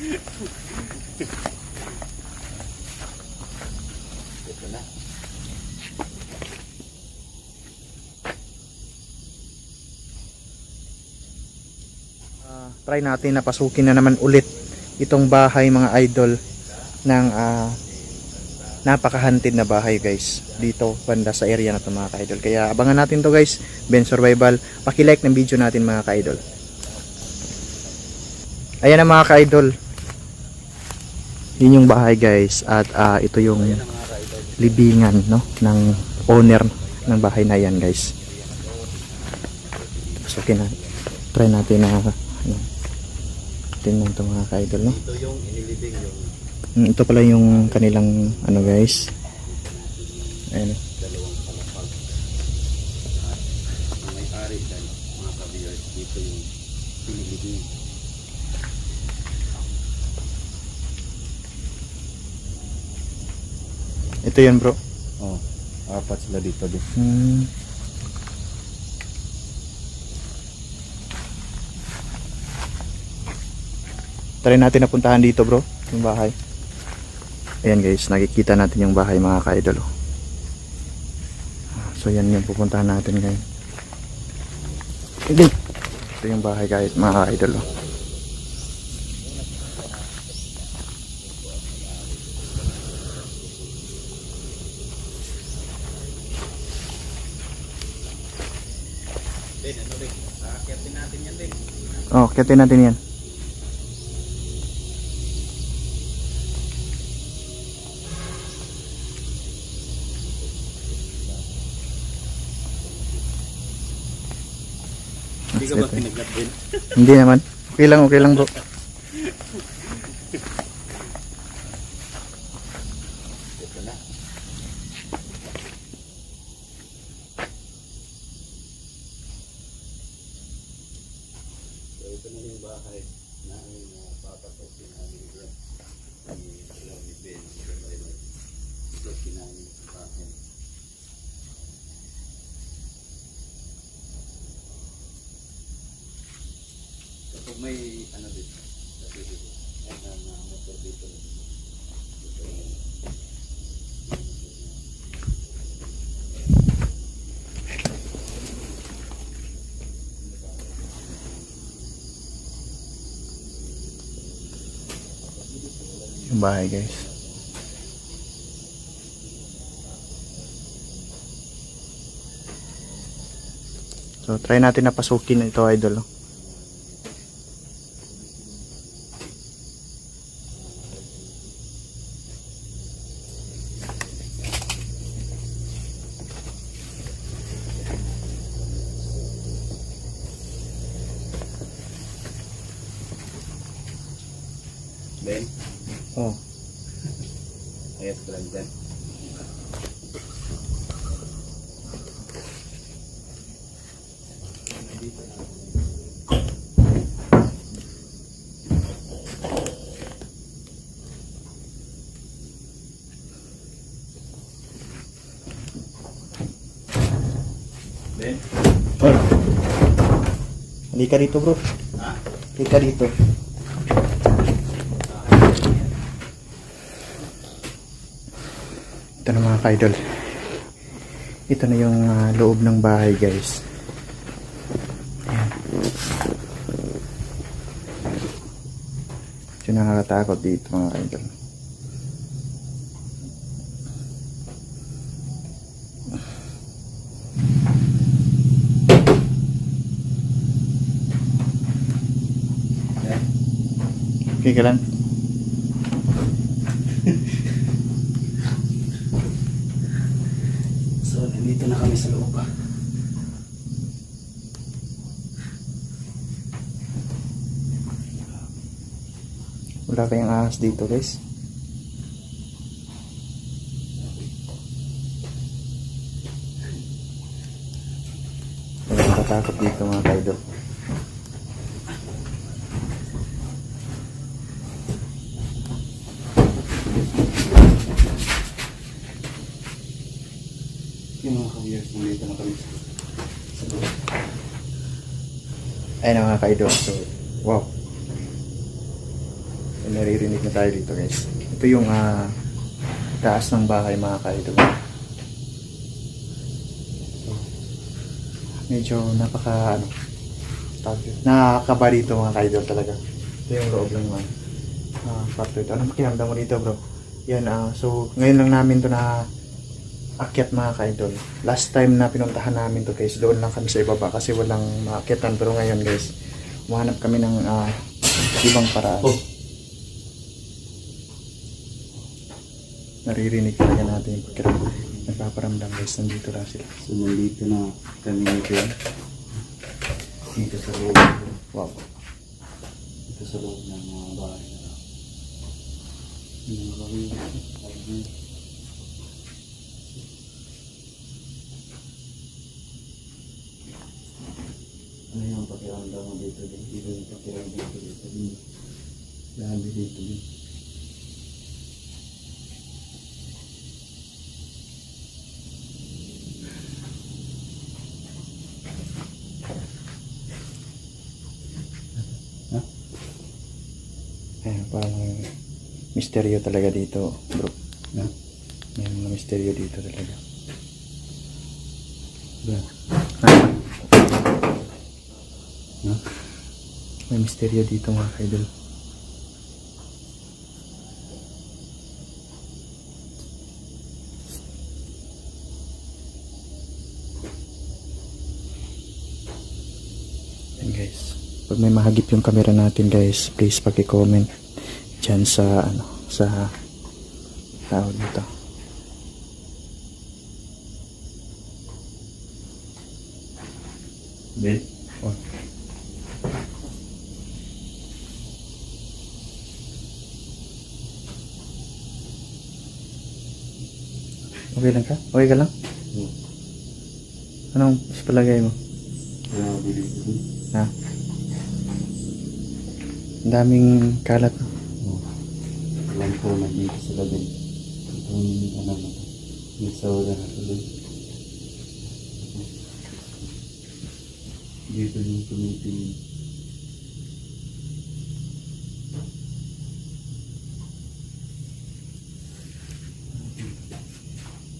Ah, try natin na pasukin na naman ulit itong bahay mga idol ng ah, napakahantid na bahay guys dito banda sa area na to mga ka-idol. Kaya abangan natin to guys. Ben Survival pakilike ng video natin mga ka-idol. Ayan na mga ka-idol yun yung bahay guys. At ah, ito yung libingan no ng owner ng bahay na yan guys. Pasukin na. Try natin na ano, tingnan to mga ka-idol no? Ito yung inilibing yung Mm, ito pala yung kanilang ano guys. Ayun dalawang palapag. At ang may-ari dyan, mga kabiyers, dito yung pinilibing. Ito yun bro Oh, apat sila dito din. hmm. try natin na puntahan dito bro yung bahay ayan guys nakikita natin yung bahay mga ka-idol oh. so yan yung pupuntahan natin ngayon ito yung bahay kahit mga ka-idol oh. Din, ano din? Aakyatin natin yan din. Kiyatin natin yan Hindi ka ba kinagat din? Hindi naman. Okay lang, okay lang bro. Ito na yung bahay na ang uh, papatokin namin dyan. Ni Lord Ben. Ito kinamin sa akin. Kapag may ano dito, sabi dito, ay na, na motor dito. Dito yung Yung bahay guys. So try natin na pasukin ito idol. oh. Ben, Oh. ayos ko lang dyan. Ben, Oh. Halika dito bro. ha? Halika dito. Ito na mga ka-idol. Ito na yung ah, loob ng bahay guys. Ayan. Ito nakakatakot dito mga ka-idol. Okay ka lang? So, nandito na kami sa loob ah. Wala kayong ahas dito guys. Wala nakatakot dito mga kaidol. Na mga kaidol. So, wow. So, naririnig na tayo dito guys. Ito yung ah, taas ng bahay mga kaidol. So, medyo napaka ano, nakakaba dito mga kaidol talaga. Ito yung loob. Ah, kwarto ito. Anong pakiramdam mo dito bro? Yan, ah, so ngayon lang namin to na akyat mga kaidol. Last time na pinuntahan namin to guys, doon lang kami sa ibaba kasi walang maakyatan. Pero ngayon guys, umahanap kami ng ah, ibang paraan. Oh. Naririnig talaga natin yung pakiramdam. Nagpaparamdam guys, nandito lang sila. So, nandito na kami nito yan. Dito sa loob. Wow. Dito sa loob ng mga bahay na lang. Yung mga kami. Ano yung pakiramdam mo dito? Dito yung pakiramdam ko dito din. Lahat dito din. Ayan, parang misteryo talaga dito, bro. Ha? May mga misteryo dito talaga. Ba? Ha? Ha? May misteryo dito mga kaidol. Yan guys. Pag may mahagip yung camera natin guys, please paki-comment dyan sa ano, sa tawag dito. Ben? Oh. Okay lang ka? Okay ka lang? Hmm. Anong palagay mo? Din. Ha? Daming kalat. Oh. Alam ko na dito sila din. Itong ano na saura na to din. Dito yung tumitingin.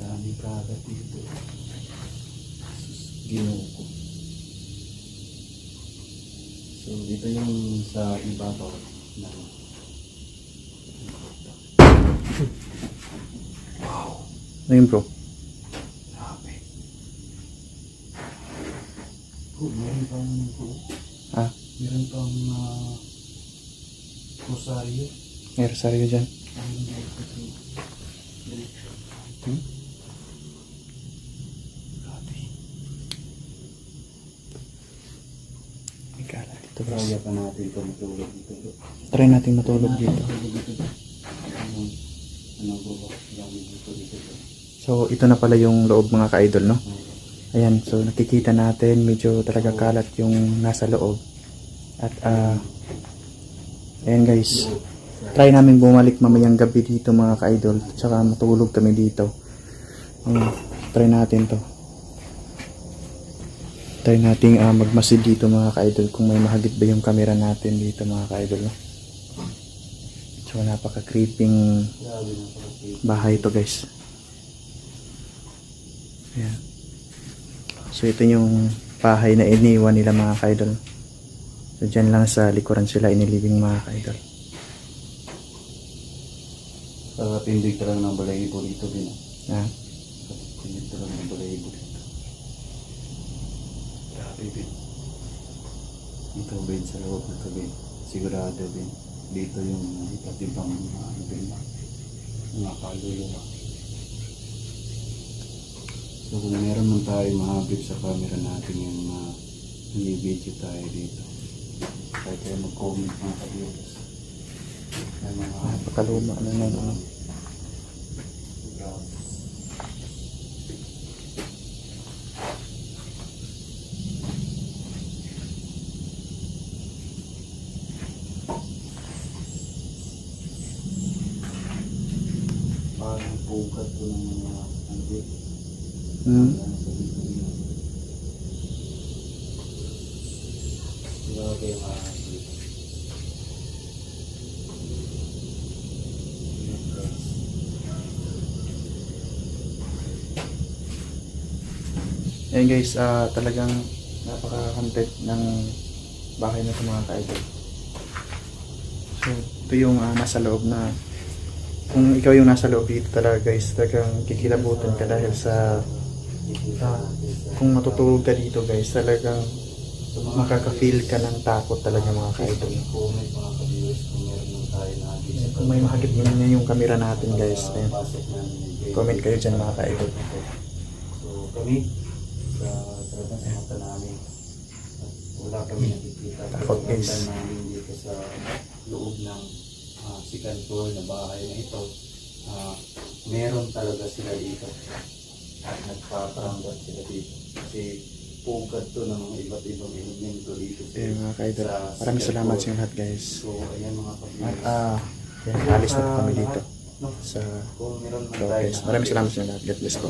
Daming kagat dito. Ginoo ko. So, dito yung sa ibabaw ng Ano yun bro? Grabe. Oh, meron pang oh, Ha? meron pang uh, rosaryo. May rosaryo dyan. Ano. Hmm? Grabe. May kalat dito bro. Kaya pa natin ito matulog dito. Try natin matulog dito. Ano. So, ito na pala yung loob mga ka-idol, no? Ayan, so nakikita natin medyo talaga kalat yung nasa loob. At ah ayan guys, try namin bumalik mamayang gabi dito mga ka-idol. Tsaka matulog kami dito. Ayan, try natin to. Try nating ah, magmasid dito mga ka-idol kung may mahagit ba yung camera natin dito mga ka-idol. No? So napaka-creeping bahay to guys. Ayan. So ito yung bahay na iniwan nila mga kaidol. So dyan lang sa likuran sila inilibing mga kaidol. Pagkatindig talaga ng balahibo dito din. Ha? Pagkatindig talaga ng balahibo dito. Din. Ito Ben sa loob na to Ben. Sigurado Ben. Dito yung iba't ibang mga ano Ben. Mga kaluluwa. So kung meron man tayo mahagip sa camera natin yung mga video tayo dito. Kahit kayo mag-comment mga ka-viewers. Mga Napakaluma na na ano. Bukat ko ng mga antik. Hmm. Grabe mga antik. Ayan guys, uh, talagang napaka-content ng bahay na ito mga kaidol. So, ito yung uh, nasa loob na kung ikaw yung nasa loob dito talaga guys, talagang kikilabutan ka dahil sa ah, kung matutulog ka dito guys, talagang makaka-feel ka ng takot talaga mga ka-idol. Kung may makakit mo na yung camera natin guys, Jay. comment kayo dyan mga ka-idol. So kami, sa talagang sa mata namin, wala kami nakikita. Takot, guys. sa loob ng uh, second floor na bahay na ito, ah, meron talaga sila dito. At nagpaparamdam sila dito. Kasi pugat to ng mga iba't ibang elemento dito. sa- Ayan mga ka-idol. sa Maraming salamat sa lahat guys. So ayan mga At ka-viewers. ah, ayan, alis na kami dito sa So guys, maraming salamat sa lahat. God bless po.